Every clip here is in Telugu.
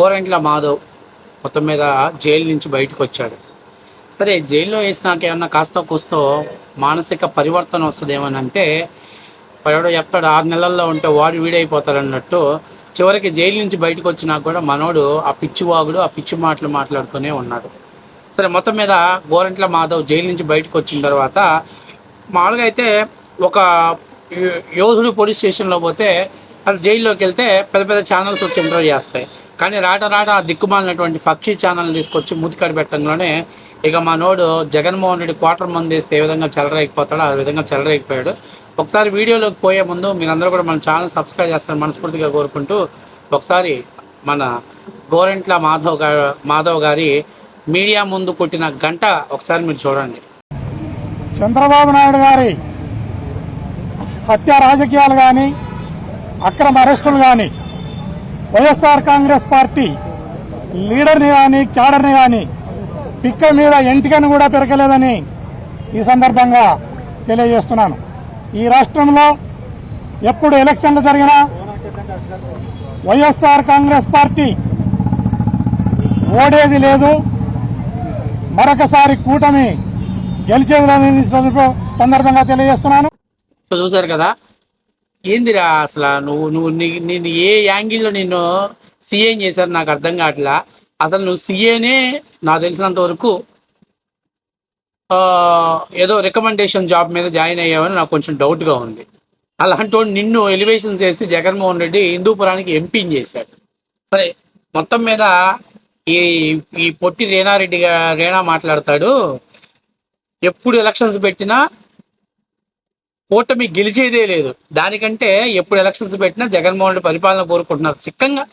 గోరెంట్ల మాధవ్ మొత్తం మీద జైలు నుంచి బయటకు వచ్చాడు. సరే జైల్లో వేసినాక ఏమన్నా కాస్త కూస్తో మానసిక పరివర్తన వస్తుందేమని అంటే పడవడు చెప్తాడు ఆరు నెలల్లో ఉంటే వాడు వీడైపోతాడన్నట్టు చివరికి జైలు నుంచి బయటకు వచ్చినా కూడా మనోడు ఆ పిచ్చివాగుడు ఆ పిచ్చి మాటలు మాట్లాడుతూనే ఉన్నాడు. సరే మొత్తం మీద గోరంట్ల మాధవ్ జైలు నుంచి బయటకు వచ్చిన తర్వాత మామూలుగా అయితే ఒక యోధుడు పోలీస్ స్టేషన్లో పోతే అది జైల్లోకి వెళ్తే పెద్ద పెద్ద ఛానల్స్ వచ్చి ఇంటర్వ్యూ చేస్తాయి. కానీ రాట రాట ఆ దిక్కుమాలినటువంటి పక్షి ఛానల్ తీసుకొచ్చి మూతికాడి పెట్టడంలోనే ఇక మా నోడు జగన్మోహన్ రెడ్డి క్వార్టర్ మంది వేస్తే ఏ విధంగా చెలరేగిపోతాడో ఆ విధంగా చెలరేగిపోయాడు. ఒకసారి వీడియోలోకి పోయే ముందు మీరందరూ కూడా మన ఛానల్ సబ్స్క్రైబ్ చేస్తారని మనస్ఫూర్తిగా కోరుకుంటూ ఒకసారి మన గోరెంట్ల మాధవ్ గారు మాధవ్ గారి మీడియా ముందు కొట్టిన గంట ఒకసారి మీరు చూడండి. చంద్రబాబు నాయుడు గారి హత్య రాజకీయాలు కానీ అక్రమ అరెస్టులు కానీ వైఎస్ఆర్ కాంగ్రెస్ పార్టీ లీడర్ని కానీ క్యాడర్ని కానీ పిక్క మీద ఎంటికను కూడా పెరగలేదని ఈ సందర్భంగా తెలియజేస్తున్నాను. ఈ రాష్ట్రంలో ఎప్పుడు ఎలక్షన్లు జరిగినా వైఎస్ఆర్ కాంగ్రెస్ పార్టీ ఓడేది లేదు. మరొకసారి కూటమి గెలిచేది సందర్భంగా తెలియజేస్తున్నాను. చూశారు కదా ఏందిరా అసలు? నువ్వు నువ్వు నీ- నేను ఏ యాంగిల్లో నిన్ను సీఏ చేశారు నాకు అర్థం కావట్లా. అసలు నువ్వు సీఏనే నాకు తెలిసినంత వరకు ఏదో రికమెండేషన్ జాబ్ మీద జాయిన్ అయ్యావని నాకు కొంచెం డౌట్గా ఉంది. అలాంటి వాడు నిన్ను ఎలివేషన్ చేసి జగన్మోహన్ రెడ్డి హిందూపురానికి ఎంపీని చేశాడు. సరే మొత్తం మీద ఈ ఈ పొట్టి రేణారెడ్డి రేణా మాట్లాడతాడు. ఎప్పుడు ఎలక్షన్స్ పెట్టినా కూటమి గెలిచేదే లేదు. దానికంటే ఎప్పుడు ఎలక్షన్స్ పెట్టినా జగన్మోహన్ రెడ్డి పరిపాలన కోరుకుంటున్నారు. చిక్కంగా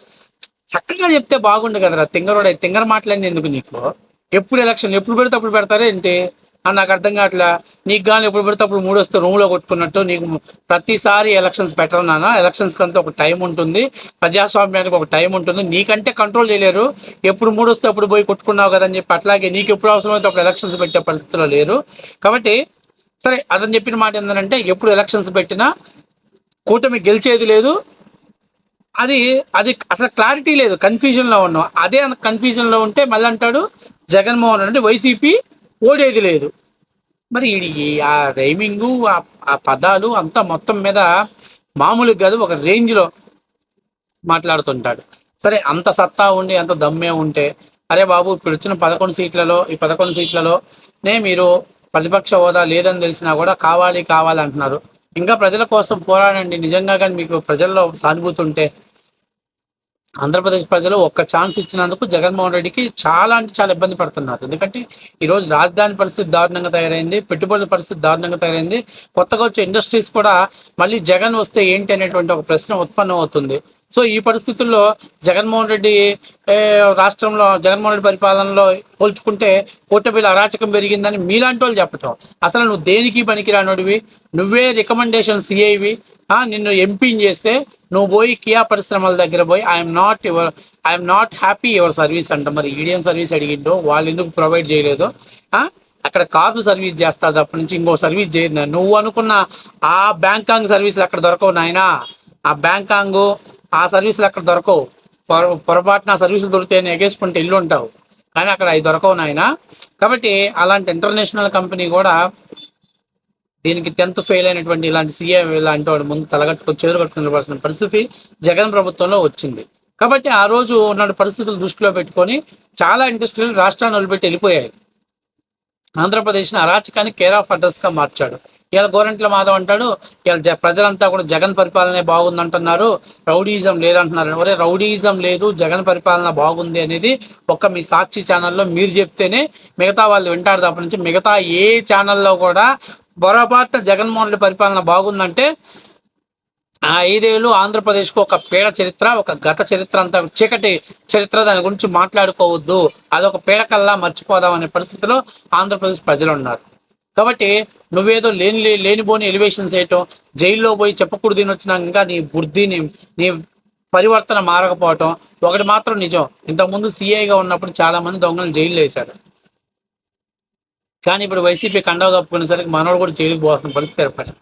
చక్కగా చెప్తే బాగుండు కదరా. తింగరోడ తింగర మాట్లాడినందుకు ఎందుకు నీకు? ఎప్పుడు ఎలక్షన్ ఎప్పుడు పెడితే అప్పుడు పెడతారా ఏంటి? అని నాకు అర్థం కావట్లా. నీకు కానీ ఎప్పుడు పెడితే అప్పుడు మూడు వస్తే రూమ్లో కొట్టుకున్నట్టు నీకు ప్రతిసారి ఎలక్షన్స్ పెట్టరన్నానా నాన్న? అంతా ఒక టైం ఉంటుంది. ప్రజాస్వామ్యానికి ఒక టైం ఉంటుంది. నీకంటే కంట్రోల్ చేయలేరు. ఎప్పుడు మూడు వస్తే అప్పుడు పోయి కొట్టుకున్నావు కదని చెప్పి అట్లాగే నీకు ఎప్పుడు అవసరమైతే అప్పుడు ఎలక్షన్స్ పెట్టే పరిస్థితిలో లేరు. కాబట్టి సరే అతను చెప్పిన మాట ఏంటంటే ఎప్పుడు ఎలక్షన్స్ పెట్టినా కూటమి గెలిచేది లేదు. అది అది అసలు క్లారిటీ లేదు కన్ఫ్యూజన్లో ఉన్నాం. అదే కన్ఫ్యూజన్లో ఉంటే మళ్ళీ అంటాడు జగన్మోహన్ అంటే వైసీపీ ఓడేది లేదు. మరి ఈ- ఆ రైమింగు ఆ- ఆ పదాలు అంతా మొత్తం మీద మామూలుగా కాదు ఒక రేంజ్లో మాట్లాడుతుంటాడు. సరే అంత సత్తా ఉండి అంత దమ్మే ఉంటే అరే బాబు ఇప్పుడు వచ్చిన పదకొండు సీట్లలో ఈ పదకొండు సీట్లలో నే మీరు ప్రతిపక్ష హోదా లేదని తెలిసినా కూడా కావాలి కావాలి అంటున్నారు ఇంకా ప్రజల కోసం పోరాడండి. నిజంగా కానీ మీకు ప్రజల్లో సానుభూతి ఉంటే ఆంధ్రప్రదేశ్ ప్రజలు ఒక్క ఛాన్స్ ఇచ్చినందుకు జగన్మోహన్ రెడ్డికి చాలా అంటే చాలా ఇబ్బంది పడుతున్నారు. ఎందుకంటే ఈరోజు రాజధాని పరిస్థితి దారుణంగా తయారైంది పెట్టుబడుల పరిస్థితి దారుణంగా తయారైంది. కొత్తగా వచ్చే ఇండస్ట్రీస్ కూడా మళ్ళీ జగన్ వస్తే ఏంటి అనేటువంటి ఒక ప్రశ్న ఉత్పన్నం అవుతుంది సో ఈ పరిస్థితుల్లో జగన్మోహన్ రెడ్డి రాష్ట్రంలో జగన్మోహన్ రెడ్డి పరిపాలనలో పోల్చుకుంటే కూటమిలో అరాచకం పెరిగిందని మీలాంటి వాళ్ళు చెప్పటం. అసలు నువ్వు దేనికి పనికిరానోడివి నువ్వే రికమెండేషన్ సిఐవి. నిన్ను ఎంపీని చేస్తే నువ్వు పోయి కియా పరిశ్రమల దగ్గర పోయి I'm not your I'm not happy your service అంట. మరి ఈడియం సర్వీస్ అడిగిండో వాళ్ళు ఎందుకు ప్రొవైడ్ చేయలేదు? అక్కడ కార్లు సర్వీస్ చేస్తా తప్ప నుంచి ఇంకో సర్వీస్ చేయను నువ్వు అనుకున్న ఆ బ్యాంకాంగ్ సర్వీసులు అక్కడ దొరకవు నాయన. ఆ బ్యాంకాంగ్ ఆ సర్వీసులు అక్కడ దొరకవు. పొర పొరపాటున ఆ సర్వీసులు దొరికితే ఎగేసుకుంటే ఇల్లు ఉంటావు. కానీ అక్కడ అవి దొరకవు నాయన. కాబట్టి అలాంటి ఇంటర్నేషనల్ కంపెనీ కూడా దీనికి టెన్త్ ఫెయిల్ అయినటువంటి ఇలాంటి సీఎం ఇలాంటి వాడు ముందు తలగట్టుకొని చేరు కట్టుకుని పరిస్థితి జగన్ ప్రభుత్వంలో వచ్చింది. కాబట్టి ఆ రోజు ఉన్న పరిస్థితులు దృష్టిలో పెట్టుకొని చాలా ఇండస్ట్రీలు రాష్ట్రాన్ని వదిలిపెట్టి వెళ్ళిపోయాయి. ఆంధ్రప్రదేశ్ని అరాచకాన్ని కేర్ ఆఫ్ అడ్రస్గా మార్చాడు. ఇవాళ గోరంట్ల మాధవ్ అంటాడు ఇవాళ జ ప్రజలంతా కూడా జగన్ పరిపాలనే బాగుందంటున్నారు రౌడీయిజం లేదంటున్నారు. ఒరే రౌడీయిజం లేదు జగన్ పరిపాలన బాగుంది అనేది ఒక్క మీ సాక్షి ఛానల్లో మీరు చెప్తేనే మిగతా వాళ్ళు వింటారు తప్ప నుంచి మిగతా ఏ ఛానల్లో కూడా పొరపాటున జగన్మోహన్ రెడ్డి పరిపాలన బాగుందంటే ఆ ఐదేళ్ళు ఆంధ్రప్రదేశ్కు ఒక పీడ చరిత్ర ఒక గత చరిత్ర అంతా చీకటి చరిత్ర దాని గురించి మాట్లాడుకోవద్దు. అదొక పీడకల్లా మర్చిపోదాం అనే పరిస్థితిలో ఆంధ్రప్రదేశ్ ప్రజలు ఉన్నారు కాబట్టి నువ్వేదో లేని లేనిపోని ఎలివేషన్స్ వేయటం జైల్లో పోయి చెప్పకూడదు వచ్చినాక ఇంకా నీ బుద్ధిని నీ పరివర్తన మారకపోవటం ఒకటి మాత్రం నిజం. ఇంతకుముందు సిఐగా ఉన్నప్పుడు చాలామంది దొంగలు జైల్లో వేశాడు కానీ ఇప్పుడు వైసీపీ కండవ కప్పుకునేసరికి మనోడు కూడా జైలుకి పోవాల్సిన పరిస్థితి ఏర్పడింది.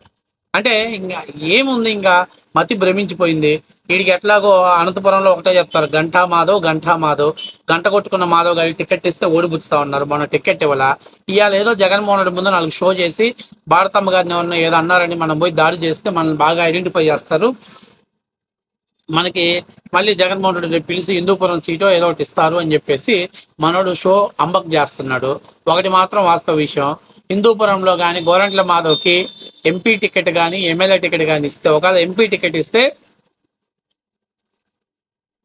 అంటే ఇంకా ఏముంది ఇంకా? మతి భ్రమించిపోయింది. వీడికి ఎట్లాగో అనంతపురంలో ఒకటే చెప్తారు గంటా మాధవ్ గంటా మాధవ్. గంట కొట్టుకున్న మాధవ్ గారికి టికెట్ ఇస్తే ఓడిపుచ్చుతా ఉన్నారు. మొన్న టికెట్ ఇవ్వాల. ఇవాళ ఏదో జగన్మోహన్ రెడ్డి ముందు నాలుగు షో చేసి భారతమ్మ గారిని ఉన్న ఏదో అన్నారని మనం పోయి దాడి చేస్తే మనల్ని బాగా ఐడెంటిఫై చేస్తారు. మనకి మళ్ళీ జగన్మోహన్ రెడ్డి పిలిచి హిందూపురం సీటో ఏదో ఒకటి ఇస్తారు అని చెప్పేసి మనోడు షో అంబక్ చేస్తున్నాడు. ఒకటి మాత్రం వాస్తవ విషయం. హిందూపురంలో కానీ గోరంట్ల మాధవ్కి ఎంపీ టికెట్ కానీ ఎమ్మెల్యే టికెట్ కానీ ఇస్తే ఒకవేళ ఎంపీ టికెట్ ఇస్తే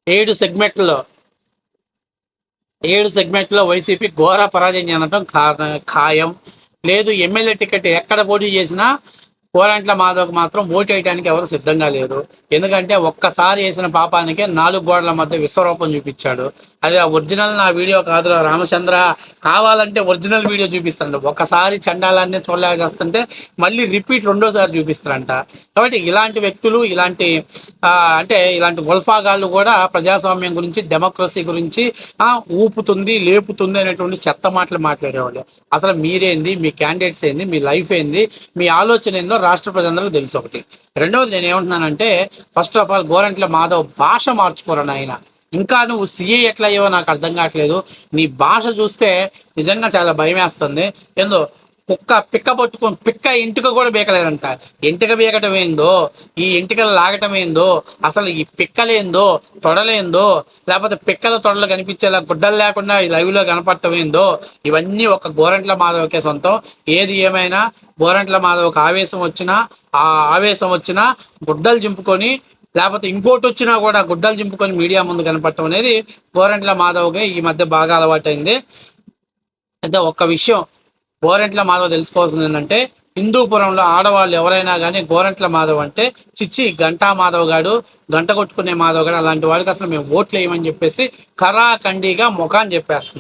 ఏడు సెగ్మెంట్లో ఏడు సెగ్మెంట్లో వైసీపీ ఘోర పరాజయం చెందడం కారణం ఖాయం. లేదు ఎమ్మెల్యే టికెట్ ఎక్కడ పోటీ చేసినా కోరంట్ల మాధవ్కి మాత్రం ఓటు వేయడానికి ఎవరు సిద్ధంగా లేరు. ఎందుకంటే ఒక్కసారి వేసిన పాపానికే నాలుగు గోడల మధ్య విశ్వరూపం చూపించాడు. అది ఆ ఒరిజినల్ నా వీడియో కాదు రామచంద్ర. కావాలంటే ఒరిజినల్ వీడియో చూపిస్తాడు ఒక్కసారి చండాలాన్ని చూడలేకొస్తుంటే మళ్ళీ రిపీట్ రెండోసారి చూపిస్తారంట కాబట్టి ఇలాంటి వ్యక్తులు ఇలాంటి అంటే ఇలాంటి గుల్ఫాగాళ్ళు కూడా ప్రజాస్వామ్యం గురించి డెమోక్రసీ గురించి ఊపుతుంది లేపుతుంది అనేటువంటి చెత్త మాటలు మాట్లాడేవాళ్ళు. అసలు మీరేంది? మీ క్యాండిడేట్స్ ఏంది? మీ లైఫ్ ఏంది? మీ ఆలోచన ఏందో రాష్ట్ర ప్రజలందరూ తెలుసు ఒకటి. రెండవది నేను ఏమంటున్నానంటే first of all Gorantla Madhav భాష మార్చుకోరని ఆయన ఇంకా నువ్వు సీఏ ఎట్లా అయ్యో నాకు అర్థం కావట్లేదు. నీ భాష చూస్తే నిజంగా చాలా భయం వేస్తుంది ఏందో కుక్క పిక్క పట్టుకొని పిక్క ఇంటిక కూడా బీకలేదంట. ఇంటిక బీకటం ఏందో ఈ ఇంటికలు లాగటం ఏందో అసలు ఈ పిక్కలేందో తొడలేందో లేకపోతే పిక్కల తొడలు కనిపించేలా గుడ్డలు లేకుండా ఈ live లో కనపడటం ఏందో ఇవన్నీ ఒక గోరంట్ల మాధవకే సొంతం. ఏది ఏమైనా గోరంట్ల మాధవకు ఆవేశం వచ్చినా ఆ ఆవేశం వచ్చినా గుడ్డలు చింపుకొని లేకపోతే ఇంకోటి వచ్చినా కూడా గుడ్డలు చింపుకొని మీడియా ముందు కనపడటం అనేది గోరంట్ల మాధవ్గా ఈ మధ్య బాగా అలవాటైంది. అయితే ఒక్క విషయం గోరెంట్ల మాధవ్ తెలుసుకోవాల్సింది ఏంటంటే హిందూపురంలో ఆడవాళ్ళు ఎవరైనా కానీ గోరెంట్ల మాధవ్ అంటే చిచ్చి గంటా మాధవ్ గాడు గంట కొట్టుకునే మాధవ్ గాడు అలాంటి వాడికి అసలు మేము ఓట్లు వేయమని చెప్పేసి కరాఖండిగా ముఖాన్ని చెప్పేస్తున్నాం.